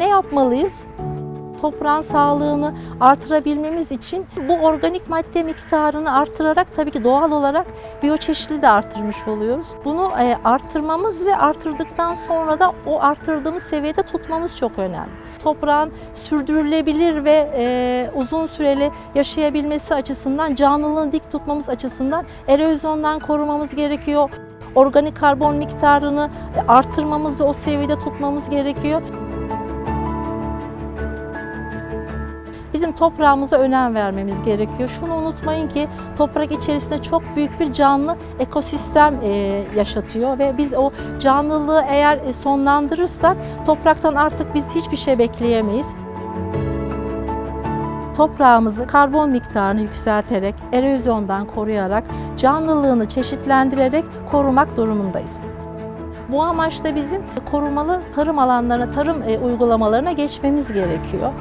yapmalıyız? Toprağın sağlığını artırabilmemiz için bu organik madde miktarını artırarak tabii ki doğal olarak biyoçeşitliliği de artırmış oluyoruz. Bunu e, artırmamız ve artırdıktan sonra da o artırdığımız seviyede tutmamız çok önemli. Toprağın sürdürülebilir ve e, uzun süreli yaşayabilmesi açısından, canlılığını dik tutmamız açısından erozyondan korumamız gerekiyor. Organik karbon miktarını artırmamızı o seviyede tutmamız gerekiyor. Bizim toprağımıza önem vermemiz gerekiyor. Şunu unutmayın ki toprak içerisinde çok büyük bir canlı ekosistem e, yaşatıyor ve biz o canlılığı eğer e, sonlandırırsak topraktan artık biz hiçbir şey bekleyemeyiz. Toprağımızı karbon miktarını yükselterek, erozyondan koruyarak, canlılığını çeşitlendirerek korumak durumundayız. Bu amaçla bizim korumalı tarım alanlarına, tarım e, uygulamalarına geçmemiz gerekiyor.